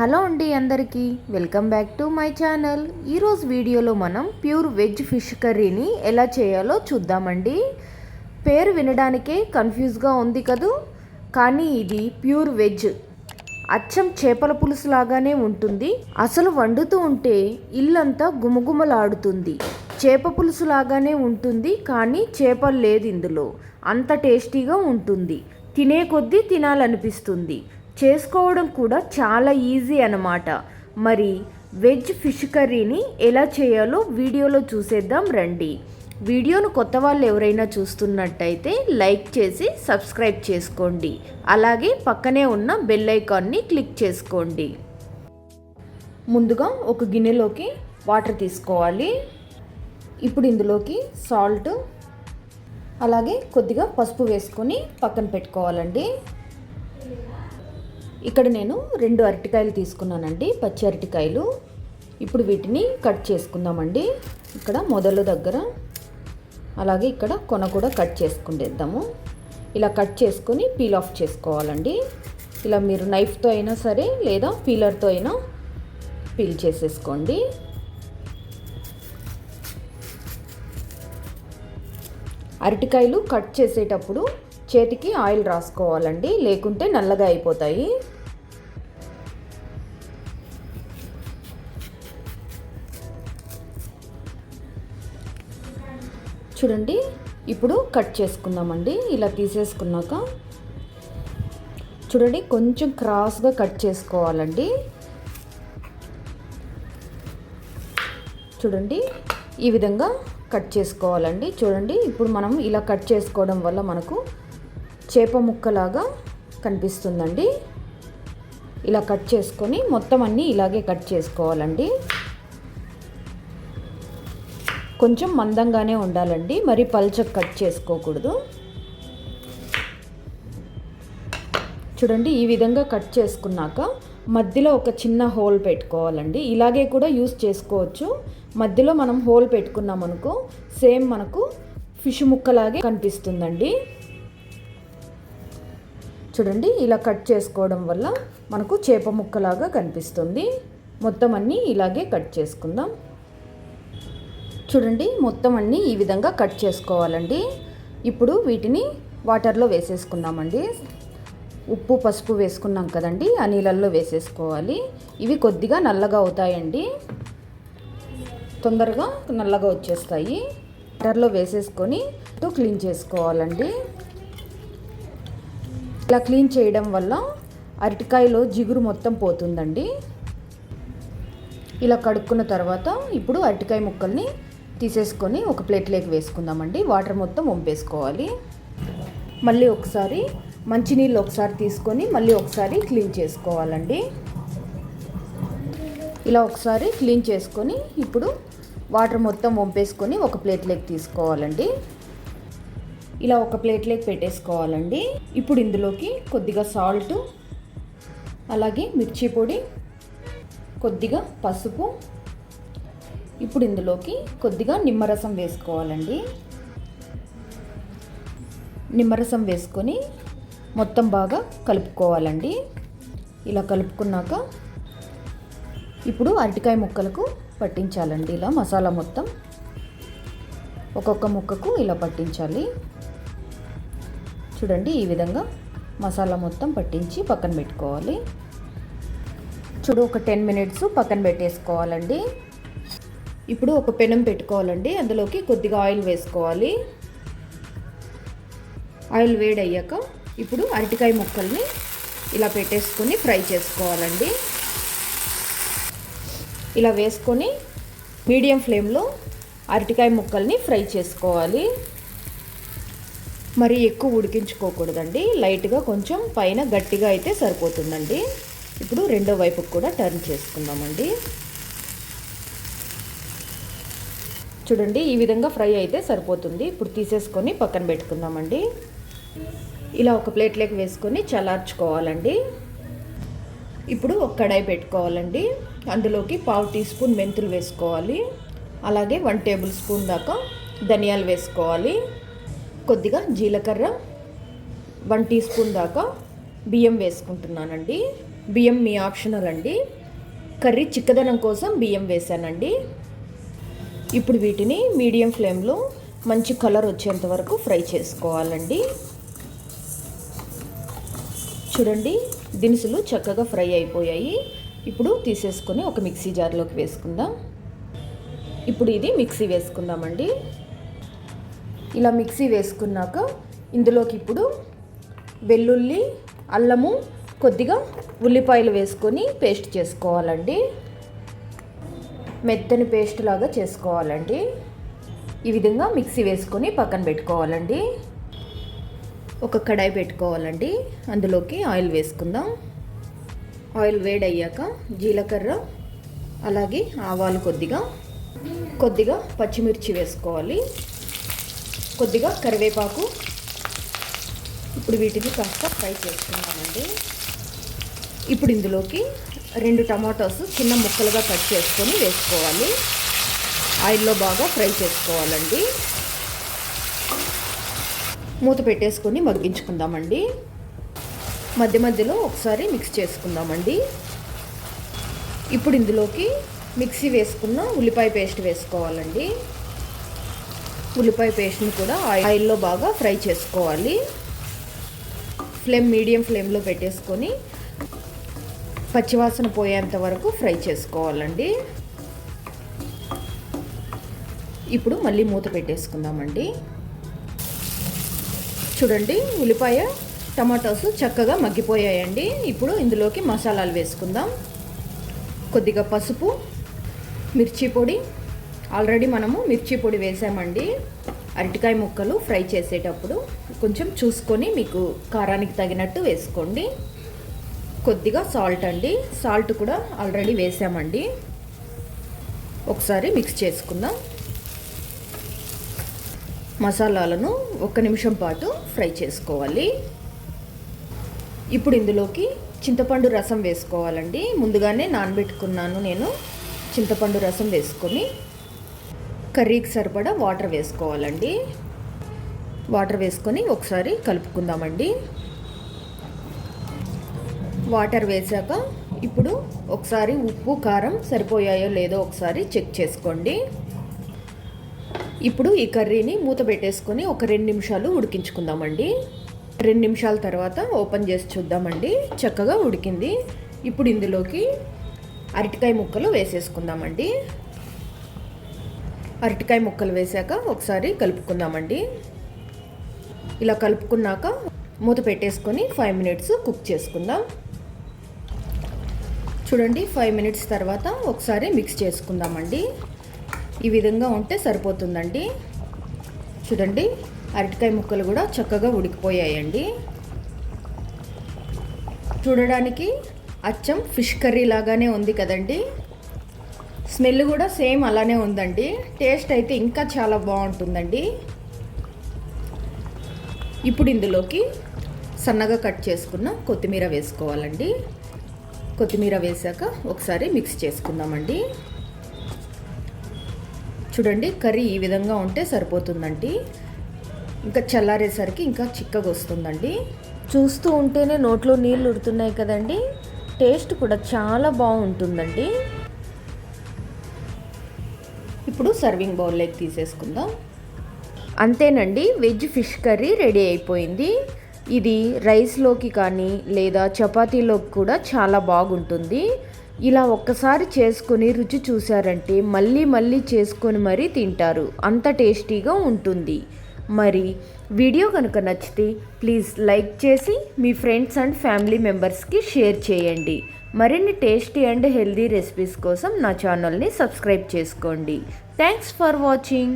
Hello అండి అందరికీ welcome back to my channel. ఈరోజు వీడియోలో మనం ప్యూర్ వెజ్ ఫిష్ కర్రీని ఎలా చేయాలో చూద్దామండి. పేరు వినడానికే కన్ఫ్యూజ్గా ఉంది కదూ? కానీ ఇది ప్యూర్ వెజ్. అచ్చం చేపల పులుసు లాగానే ఉంటుంది. అసలు వండుతూ ఉంటే ఇల్లంతా గుమగుమలాడుతుంది. చేప పులుసు లాగానే ఉంటుంది కానీ చేపలు లేదు ఇందులో. అంత టేస్టీగా ఉంటుంది. తినే కొద్దీ తినాలనిపిస్తుంది. చేసుకోవడం కూడా చాలా ఈజీ అన్నమాట. మరి వెజ్ ఫిష్ కర్రీని ఎలా చేయాలో వీడియోలో చూసేద్దాం రండి. వీడియోను కొత్త వాళ్ళు ఎవరైనా చూస్తున్నట్టయితే లైక్ చేసి సబ్స్క్రైబ్ చేసుకోండి. అలాగే పక్కనే ఉన్న బెల్ ఐకాన్ని క్లిక్ చేసుకోండి. ముందుగా ఒక గిన్నెలోకి వాటర్ తీసుకోవాలి. ఇప్పుడు ఇందులోకి సాల్ట్ అలాగే కొద్దిగా పసుపు వేసుకొని పక్కన పెట్టుకోవాలండి. ఇక్కడ నేను రెండు అరటికాయలు తీసుకున్నానండి పచ్చి అరటికాయలు. ఇప్పుడు వీటిని కట్ చేసుకుందామండి. ఇక్కడ మొదలు దగ్గర అలాగే ఇక్కడ కొన కూడా కట్ చేసుకుండేద్దాము. ఇలా కట్ చేసుకొని పీల్ ఆఫ్ చేసుకోవాలండి. ఇలా మీరు నైఫ్తో అయినా సరే లేదా పీలర్తో అయినా పీల్ చేసేసుకోండి. అరటికాయలు కట్ చేసేటప్పుడు చేతికి ఆయిల్ రాసుకోవాలండి లేకుంటే నల్లగా అయిపోతాయి. చూడండి ఇప్పుడు కట్ చేసుకుందామండి. ఇలా తీసేసుకున్నాక చూడండి కొంచెం క్రాస్గా కట్ చేసుకోవాలండి. చూడండి ఈ విధంగా కట్ చేసుకోవాలండి. చూడండి ఇప్పుడు మనం ఇలా కట్ చేసుకోవడం వల్ల మనకు చేప ముక్కలాగా కనిపిస్తుందండి. ఇలా కట్ చేసుకొని మొత్తం అన్నీ ఇలాగే కట్ చేసుకోవాలండి. కొంచెం మందంగానే ఉండాలండి. మరి పల్చగా కట్ చేసుకోకూడదు. చూడండి ఈ విధంగా కట్ చేసుకున్నాక మధ్యలో ఒక చిన్న హోల్ పెట్టుకోవాలండి. ఇలాగే కూడా యూస్ చేసుకోవచ్చు. మధ్యలో మనం హోల్ పెట్టుకున్నాం అనుకో సేమ్ మనకు ఫిష్ ముక్కలాగే కనిపిస్తుందండి. చూడండి ఇలా కట్ చేసుకోవడం వల్ల మనకు చేప ముక్కలాగా కనిపిస్తుంది. మొత్తం అన్నీ ఇలాగే కట్ చేసుకుందాం. చూడండి మొత్తం అన్నీ ఈ విధంగా కట్ చేసుకోవాలండి. ఇప్పుడు వీటిని వాటర్లో వేసేసుకుందామండి. ఉప్పు పసుపు వేసుకున్నాం కదండి ఆ నీళ్ళల్లో వేసేసుకోవాలి. ఇవి కొద్దిగా నల్లగా అవుతాయండి. తొందరగా నల్లగా వచ్చేస్తాయి. వాటర్లో వేసేసుకొని క్లీన్ చేసుకోవాలండి. ఇలా క్లీన్ చేయడం వల్ల అరటికాయలో జిగురు మొత్తం పోతుందండి. ఇలా కడుక్కున్న తర్వాత ఇప్పుడు అరటికాయ ముక్కల్ని తీసేసుకొని ఒక ప్లేట్లోకి వేసుకుందామండి. వాటర్ మొత్తం వంపేసుకోవాలి. మళ్ళీ ఒకసారి మంచినీళ్ళు ఒకసారి తీసుకొని మళ్ళీ ఒకసారి క్లీన్ చేసుకోవాలండి. ఇలా ఒకసారి క్లీన్ చేసుకొని ఇప్పుడు వాటర్ మొత్తం వంపేసుకొని ఒక ప్లేట్లోకి తీసుకోవాలండి. ఇలా ఒక ప్లేట్లోకి పెట్టేసుకోవాలండి. ఇప్పుడు ఇందులోకి కొద్దిగా సాల్ట్ అలాగే మిర్చి పొడి కొద్దిగా పసుపు ఇప్పుడు ఇందులోకి కొద్దిగా నిమ్మరసం వేసుకోవాలండి. నిమ్మరసం వేసుకొని మొత్తం బాగా కలుపుకోవాలండి. ఇలా కలుపుకున్నాక ఇప్పుడు అరటికాయ ముక్కలకు పట్టించాలండి. ఇలా మసాలా మొత్తం ఒక్కొక్క ముక్కకు ఇలా పట్టించాలి. చూడండి ఈ విధంగా మసాలా మొత్తం పట్టించి పక్కన పెట్టుకోవాలి. చూడు ఒక టెన్ మినిట్స్ పక్కన పెట్టేసుకోవాలండి. ఇప్పుడు ఒక పెనం పెట్టుకోవాలండి. అందులోకి కొద్దిగా ఆయిల్ వేసుకోవాలి. ఆయిల్ వేడి అయ్యాక ఇప్పుడు అరటికాయ ముక్కల్ని ఇలా పెట్టేసుకొని ఫ్రై చేసుకోవాలండి. ఇలా వేసుకొని మీడియం ఫ్లేమ్లో అరటికాయ ముక్కల్ని ఫ్రై చేసుకోవాలి. మరి ఎక్కువ ఉడికించుకోకూడదండి. లైట్గా కొంచెం పైన గట్టిగా అయితే సరిపోతుందండి. ఇప్పుడు రెండో వైపుకి కూడా టర్న్ చేసుకుందామండి. చూడండి ఈ విధంగా ఫ్రై అయితే సరిపోతుంది. ఇప్పుడు తీసేసుకొని పక్కన పెట్టుకుందామండి. ఇలా ఒక ప్లేట్లోకి వేసుకొని చల్లార్చుకోవాలండి. ఇప్పుడు ఒక కడాయి పెట్టుకోవాలండి. అందులోకి పావు టీ స్పూన్ మెంతులు వేసుకోవాలి. అలాగే వన్ టేబుల్ స్పూన్ దాకా ధనియాలు వేసుకోవాలి. కొద్దిగా జీలకర్ర వన్ టీ స్పూన్ దాకా బియ్యం వేసుకుంటున్నానండి. బియ్యం మీ ఆప్షనల్ అండి. కర్రీ చిక్కదనం కోసం బియ్యం వేసానండి ఇప్పుడు వీటిని మీడియం ఫ్లేమ్లో మంచి కలర్ వచ్చేంత వరకు ఫ్రై చేసుకోవాలండి. చూడండి దినుసులు చక్కగా ఫ్రై అయిపోయాయి. ఇప్పుడు తీసేసుకొని ఒక మిక్సీ జార్లోకి వేసుకుందాం. ఇప్పుడు ఇది మిక్సీ వేసుకుందామండి. ఇలా మిక్సీ వేసుకున్నాక ఇందులోకి ఇప్పుడు వెల్లుల్లి అల్లము కొద్దిగా ఉల్లిపాయలు వేసుకొని పేస్ట్ చేసుకోవాలండి. మెత్తని పేస్ట్ లాగా చేసుకోవాలండి. ఈ విధంగా మిక్సీ వేసుకొని పక్కన పెట్టుకోవాలండి. ఒక కడాయి పెట్టుకోవాలండి. అందులోకి ఆయిల్ వేసుకుందాం. ఆయిల్ వేడయ్యాక జీలకర్ర అలాగే ఆవాలు కొద్దిగా కొద్దిగా పచ్చిమిర్చి వేసుకోవాలి. కొద్దిగా కరివేపాకు. ఇప్పుడు వీటిని కాస్త ఫ్రై చేసుకున్నామండి ఇప్పుడు ఇందులోకి రెండు టమాటోస్ చిన్న ముక్కలుగా కట్ చేసుకొని వేసుకోవాలి. ఆయిల్లో బాగా ఫ్రై చేసుకోవాలండి. మూత పెట్టేసుకొని మగ్గించుకుందామండి. మధ్య మధ్యలో ఒకసారి మిక్స్ చేసుకుందామండి. ఇప్పుడు ఇందులోకి మిక్సీ వేసుకున్న ఉల్లిపాయ పేస్ట్ వేసుకోవాలండి. ఉల్లిపాయ పేస్ట్ని కూడా ఆయిల్లో బాగా ఫ్రై చేసుకోవాలి. ఫ్లేమ్ మీడియం ఫ్లేమ్లో పెట్టేసుకొని పచ్చివాసన పోయేంత వరకు ఫ్రై చేసుకోవాలండి. ఇప్పుడు మళ్ళీ మూత పెట్టేసుకుందామండి. చూడండి ఉల్లిపాయ టమాటోస్ చక్కగా మగ్గిపోయాయండి. ఇప్పుడు ఇందులోకి మసాలాలు వేసుకుందాం. కొద్దిగా పసుపు మిర్చి పొడి. ఆల్రెడీ మనము మిర్చి పొడి వేసామండి. అరటికాయ ముక్కలు ఫ్రై చేసేటప్పుడు కొంచెం చూసుకొని మీకు కారానికి తగినట్టు వేసుకోండి. కొద్దిగా సాల్ట్ అండి. సాల్ట్ కూడా ఆల్రెడీ వేసామండి. ఒకసారి మిక్స్ చేసుకుందాం. మసాలాలను ఒక నిమిషం పాటు ఫ్రై చేసుకోవాలి. ఇప్పుడు ఇందులోకి చింతపండు రసం వేసుకోవాలండి. ముందుగానే నానబెట్టుకున్నాను నేను. చింతపండు రసం వేసుకొని కర్రీకి సరిపడా వాటర్ వేసుకోవాలండి. వాటర్ వేసుకొని ఒకసారి కలుపుకుందామండి. వాటర్ వేసాక ఇప్పుడు ఒకసారి ఉప్పు కారం సరిపోయాయో లేదో ఒకసారి చెక్ చేసుకోండి. ఇప్పుడు ఈ కర్రీని మూత పెట్టేసుకొని ఒక రెండు నిమిషాలు ఉడికించుకుందామండి. రెండు నిమిషాల తర్వాత ఓపెన్ చేసి చూద్దామండి. చక్కగా ఉడికింది. ఇప్పుడు ఇందులోకి అరటికాయ ముక్కలు వేసేసుకుందామండి. అరటికాయ ముక్కలు వేసాక ఒకసారి కలుపుకుందామండి. ఇలా కలుపుకున్నాక మూత పెట్టేసుకొని ఫైవ్ మినిట్స్ కుక్ చేసుకుందాం. చూడండి ఫైవ్ మినిట్స్ తర్వాత ఒకసారి మిక్స్ చేసుకుందామండి. ఈ విధంగా ఉంటే సరిపోతుందండి. చూడండి అరటికాయ ముక్కలు కూడా చక్కగా ఉడికిపోయాయండి. చూడడానికి అచ్చం ఫిష్ కర్రీ లాగానే ఉంది కదండి. స్మెల్ కూడా సేమ్ అలానే ఉందండి. టేస్ట్ అయితే ఇంకా చాలా బాగుంటుందండి. ఇప్పుడు ఇందులోకి సన్నగా కట్ చేసుకున్న కొత్తిమీర వేసుకోవాలండి. కొత్తిమీర వేసాక ఒకసారి మిక్స్ చేసుకుందామండి. చూడండి కర్రీ ఈ విధంగా ఉంటే సరిపోతుందండి. ఇంకా చల్లారేసరికి ఇంకా చిక్కగా వస్తుందండి. చూస్తూ ఉంటేనే నోట్లో నీళ్ళు ఉడుతున్నాయి కదండి. టేస్ట్ కూడా చాలా బాగుంటుందండి. ఇప్పుడు సర్వింగ్ బౌల్లోకి తీసేసుకుందాం. అంతేనండి వెజ్ ఫిష్ కర్రీ రెడీ అయిపోయింది. ఇది రైస్లోకి కానీ లేదా చపాతీలోకి కూడా చాలా బాగుంటుంది. ఇలా ఒక్కసారి చేసుకొని రుచి చూశారంటే మళ్ళీ మళ్ళీ చేసుకొని మరీ తింటారు. అంత టేస్టీగా ఉంటుంది. మరి వీడియో కనుక నచ్చితే ప్లీజ్ లైక్ చేసి మీ ఫ్రెండ్స్ అండ్ ఫ్యామిలీ మెంబర్స్కి షేర్ చేయండి. మరిన్ని టేస్టీ అండ్ హెల్దీ రెసిపీస్ కోసం నా ఛానల్ని సబ్స్క్రైబ్ చేసుకోండి. Thanks for watching.